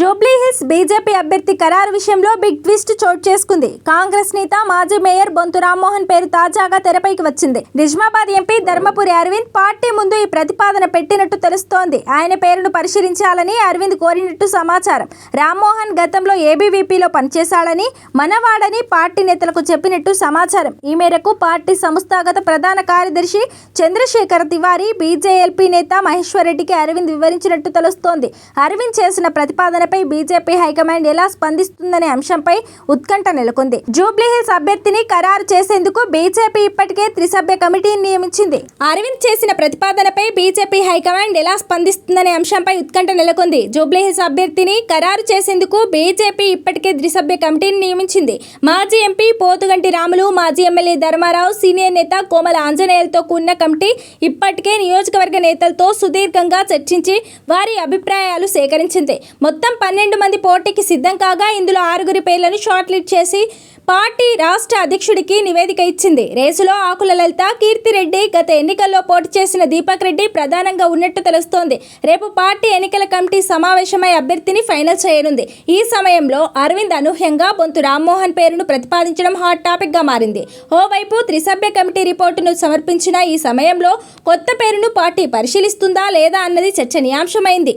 Jubilee hills BJP అభ్యర్థి ఖరారు విషయంలో బిగ్ ట్విస్ట్ చోటు చేసుకుంది. కాంగ్రెస్ నేత మాజీ మేయర్ బొంతు రామ్మోహన్ పేరు తాజాగా తెరపైకి వచ్చింది. నిజామాబాద్ ఎంపీ ధర్మపురి అరవింద్ పార్టీ ముందు ఈ ప్రతిపాదన పెట్టినట్టు తెలుస్తోంది. ఆయన పేరును పరిశీలించాలని అరవింద్ కోరినట్టు సమాచారం. రామ్మోహన్ గతంలో ఏబీవీపీలో పనిచేశాడని మనవాడని పార్టీ నేతలకు చెప్పినట్టు సమాచారం. ఈ మేరకు పార్టీ సంస్థాగత ప్రధాన కార్యదర్శి చంద్రశేఖర్ తివారీ బీజేఎల్పీ నేత మహేశ్వర్ రెడ్డికి అరవింద్ వివరించినట్టు తెలుస్తోంది. అరవింద్ చేసిన ప్రతిపాదన ప్రతిపాదనపై బీజేపీ హైకమాండ్ ఎలా స్పందిస్తుందనే అంశంపై ఉత్కంఠ నెలకొంది. జూబ్లీహిల్స్ అభ్యర్థిని ఖరారు చేసేందుకు బీజేపీ ఇప్పటికే త్రిసభ్య కమిటీని నియమించింది. అరవింద్ చేసిన ప్రతిపాదనపై బీజేపీ హైకమాండ్ ఎలా స్పందిస్తుందనే అంశంపై ఉత్కంఠ నెలకొంది. జూబ్లీహిల్స్ అభ్యర్థిని ఖరారు చేసేందుకు బీజేపీ ఇప్పటికే త్రిసభ్య కమిటీని నియమించింది. మాజీ ఎంపీ పోతుగంటి రాములు మాజీ ఎమ్మెల్యే ధర్మారావు సీనియర్ నేత కోమల ఆంజనేయులతో కూడిన కమిటీ ఇప్పటికే నియోజకవర్గ నేతలతో సుదీర్ఘంగా చర్చించి వారి అభిప్రాయాలు సేకరించింది. మొత్తం పన్నెండు మంది పోటీకి సిద్ధం కాగా ఇందులో ఆరుగురి పేర్లను షార్ట్ లిస్ట్ చేసి పార్టీ రాష్ట్ర అధ్యక్షుడికి నివేదిక ఇచ్చింది. రేసులో ఆకుల లలిత కీర్తిరెడ్డి గత ఎన్నికల్లో పోటీ చేసిన దీపక్ రెడ్డి ప్రధానంగా ఉన్నట్టు తెలుస్తోంది. రేపు పార్టీ ఎన్నికల కమిటీ సమావేశమై అభ్యర్థిని ఫైనల్ చేయనుంది. ఈ సమయంలో అరవింద్ అనూహ్యంగా బొంతు రామ్మోహన్ పేరును ప్రతిపాదించడం హాట్ టాపిక్గా మారింది. ఓవైపు త్రిసభ్య కమిటీ రిపోర్టును సమర్పించిన ఈ సమయంలో కొత్త పేరును పార్టీ పరిశీలిస్తుందా లేదా అన్నది చర్చనీయాంశమైంది.